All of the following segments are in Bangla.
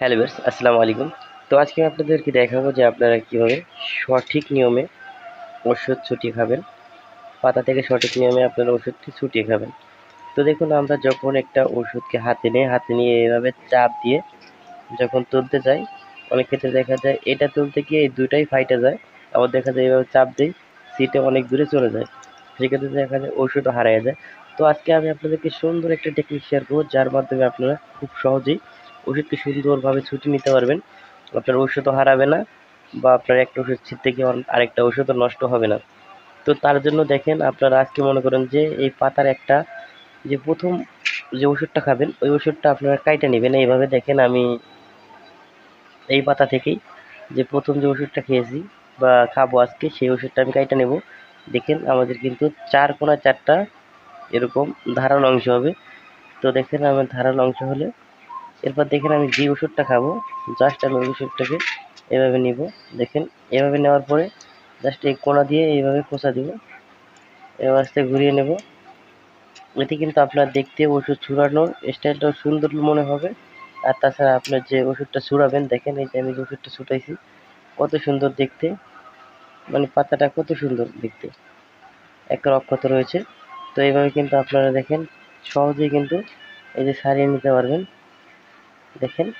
হ্যালো বেস আসসালামু আলাইকুম। তো আজকে আমি আপনাদেরকে দেখাবো যে আপনারা কীভাবে সঠিক নিয়মে ওষুধ ছুটিয়ে খাবেন। পাতা থেকে সঠিক নিয়মে আপনারা ওষুধটি ছুটিয়ে খাবেন। তো দেখুন, আমরা যখন একটা ওষুধকে হাতে নিয়ে হাতে নিয়ে এভাবে চাপ দিয়ে যখন তুলতে যাই, অনেক ক্ষেত্রে দেখা যায় এটা তুলতে গিয়ে এই দুটাই ফাইটে যায়। আবার দেখা যায় এইভাবে চাপ দিই, সিটে অনেক দূরে চলে যায়। সেক্ষেত্রে দেখা যায় ওষুধও হারিয়ে যায়। তো আজকে আমি আপনাদেরকে সুন্দর একটা টেকনিক শেয়ার করব, যার মাধ্যমে আপনারা খুব সহজেই ওষুধকে সুন্দরভাবে ছুটি নিতে পারবেন। আপনার ওষুধও হারাবে না বা আপনার একটা ওষুধ ছিটতে গিয়ে আরেকটা ওষুধও নষ্ট হবে না। তো তার জন্য দেখেন আপনারা আজকে মনে করেন যে এই পাতার একটা যে প্রথম যে ওষুধটা খাবেন, ওই ওষুধটা আপনারা কাইটা নেবেন। এইভাবে দেখেন আমি এই পাতা থেকেই যে প্রথম যে ওষুধটা খেয়েছি বা খাব আজকে, সেই ওষুধটা আমি কাইটা নেব। দেখেন আমাদের কিন্তু চার কোনা চারটা এরকম ধারালো অংশ হবে। তো দেখেন আমার ধারালো অংশ হলে এরপর দেখেন আমি যে ওষুধটা খাব জাস্ট আমি ওই ওষুধটাকে এভাবে নিব। দেখেন, এভাবে নেওয়ার পরে জাস্ট এই কোনা দিয়ে এইভাবে খোঁচা দিব। এবার আস্তে ঘুরিয়ে নেব। এতে কিন্তু আপনার দেখতে ওষুধ ছুড়ানোর স্টাইলটাও সুন্দর মনে হবে। আর তাছাড়া আপনার যে ওষুধটা ছুড়াবেন, দেখেন এই যে আমি যে ওষুধটা ছুটাইছি, কত সুন্দর দেখতে। মানে পাতাটা কত সুন্দর দেখতে। একটা অক্ষত রয়েছে। তো এইভাবে কিন্তু আপনারা দেখেন, সহজেই কিন্তু এই যে সারিয়ে নিতে পারবেন। দেখেন।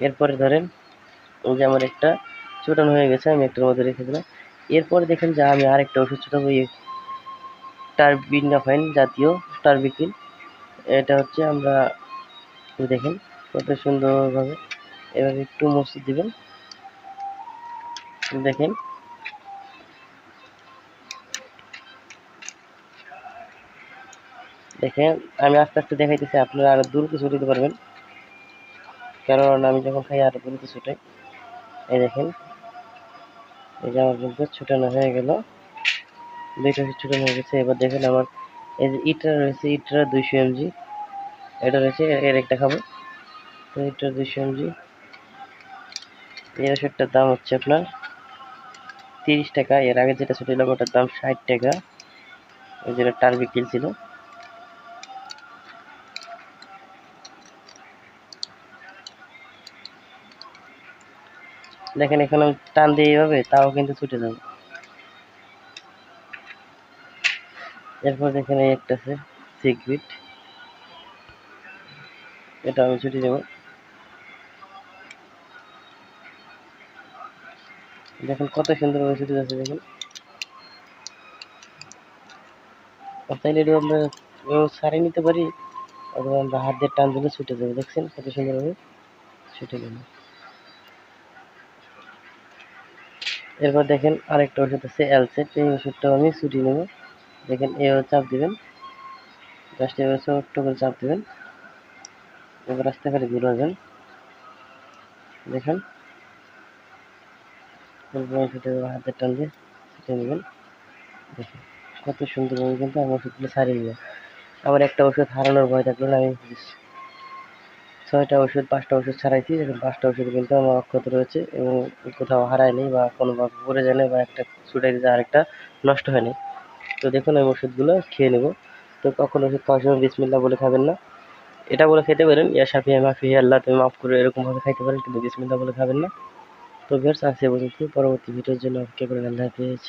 এরপরে ধরেন ওই যে আমার একটা চুটানো হয়ে গেছে, আমি একটার মধ্যে রেখে দিলাম। এরপরে দেখেন যে আমি আরেকটা ওষুধ ছুটাবো টারবিনাফাইন জাতীয় টারবিকিন এটা হচ্ছে আমরা দেখেন, কত সুন্দরভাবে এভাবে একটু মসজিদ দিবেন। দেখেন। দেখেন, আমি আস্তে আস্তে দেখাইতেছি, আপনারা আরও দূর কিছু দিতে পারবেন। কারণ আমি যখন খাই আরও দ্রুত ছুটাই এই দেখেন, এই যে আমার কিন্তু ছুটানো হয়ে গেল। দুইটা ছুটানো হয়ে গেছে। এবার দেখেন আমার এই যে ইটটা রয়েছে ইটটা দুইশো এমজি। এটা রয়েছে, এর একটা খাব। তো এটা দুইশো এমজি। এই ওষুধটার দাম হচ্ছে আপনার তিরিশ টাকা। এর আগে যেটা ছুটিলাম, ওটার দাম ষাট টাকা। ওই যেটা টার্বিকিল ছিল। দেখেন এখানে টান দিয়ে এইভাবে, তাও কিন্তু ছুটে যাবে। এরপর এই একটা আছে সিগবিট এটা আমি ছুটে দেবো দেখেন কত সুন্দরভাবে ছুটে যাচ্ছে, দেখেন। তাইলে এটা আমরা সারিয়ে নিতে পারি, অথবা আমরা হাত দিয়ে টান দিলে ছুটে যাবে, দেখছেন? কত সুন্দরভাবে ছুটে গেল। এরপর দেখেন আরেকটা ওষুধ আছে অ্যালসেট এই ওষুধটাও আমি ছুটি নেব। দেখেন এভাবে চাপ দিবেন। জাস্ট এভাবে ছোট্ট করে চাপ দিবেন। এবার আস্তে করে ঘুরাবেন দেখেন। হাতের টান দিয়ে ছুটে নেবেন। দেখেন কত সুন্দরভাবে কিন্তু আমার ওষুধগুলো ছাড়িয়ে নেবে আমার একটা ওষুধ হারানোর ভয় থাকল না, আমি ছয়টা ওষুধ, পাঁচটা ওষুধ ছাড়াইছি। এখন পাঁচটা ওষুধ কিন্তু আমার অক্ষত রয়েছে এবং কোথাও হারায়নি বা কোনোভাবে পড়ে যায়নি বা একটা ছুটাই দিতে আরেকটা নষ্ট হয়নি তো দেখুন আমি ওষুধগুলো খেয়ে নেব। তো কখন ওষুধ খাওয়ার সময় বিসমিল্লা বলে খাবেন না। এটা বলে খেতে পারেন, ইয়া সাফিয়া মাফি আল্লাহ, তুমি মাফ করে এরকমভাবে খাইতে পারেন, কিন্তু বিসমিল্লা বলে খাবেন না। তো ভিউয়ার্স আছে পর্যন্ত পরবর্তী ভিডিওর জন্য অপেক্ষা করেন। আল্লাহ হাফিজ।